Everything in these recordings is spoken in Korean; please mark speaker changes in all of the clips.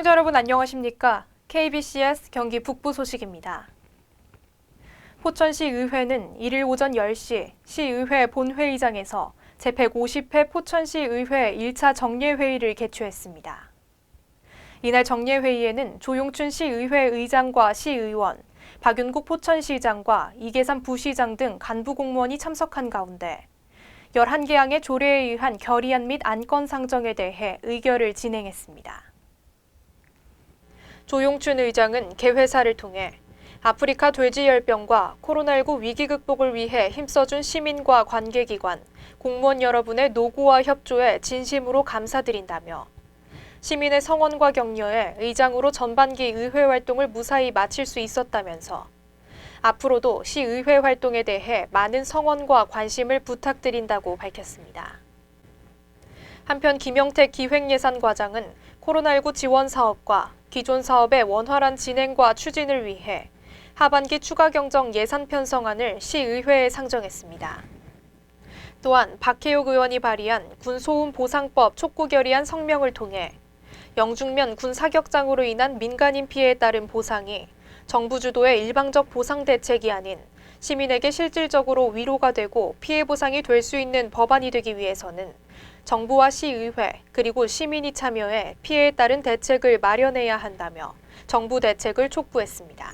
Speaker 1: 시청자 여러분 안녕하십니까? KBCS 경기 북부 소식입니다. 포천시 의회는 1일 오전 10시 시의회 본회의장에서 제150회 포천시 의회 1차 정례회의를 개최했습니다. 이날 정례회의에는 조용춘 시의회 의장과 시의원, 박윤국 포천시장과 이계산 부시장 등 간부 공무원이 참석한 가운데 11개 항의 조례에 의한 결의안 및 안건 상정에 대해 의결을 진행했습니다. 조용춘 의장은 개회사를 통해 아프리카 돼지열병과 코로나19 위기 극복을 위해 힘써준 시민과 관계기관, 공무원 여러분의 노고와 협조에 진심으로 감사드린다며 시민의 성원과 격려에 의장으로 전반기 의회 활동을 무사히 마칠 수 있었다면서 앞으로도 시의회 활동에 대해 많은 성원과 관심을 부탁드린다고 밝혔습니다. 한편 김영택 기획예산과장은 코로나19 지원 사업과 기존 사업의 원활한 진행과 추진을 위해 하반기 추가 경정 예산 편성안을 시의회에 상정했습니다. 또한 박혜옥 의원이 발의한 군 소음 보상법 촉구 결의안 성명을 통해 영중면 군 사격장으로 인한 민간인 피해에 따른 보상이 정부 주도의 일방적 보상 대책이 아닌 시민에게 실질적으로 위로가 되고 피해 보상이 될 수 있는 법안이 되기 위해서는 정부와 시의회 그리고 시민이 참여해 피해에 따른 대책을 마련해야 한다며 정부 대책을 촉구했습니다.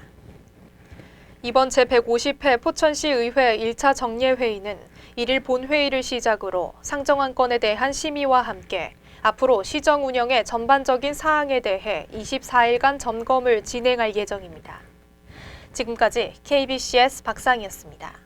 Speaker 1: 이번 제150회 포천시 의회 1차 정례회의는 1일 본회의를 시작으로 상정안 건에 대한 심의와 함께 앞으로 시정 운영의 전반적인 사항에 대해 24일간 점검을 진행할 예정입니다. 지금까지 KBCS 박상이었습니다.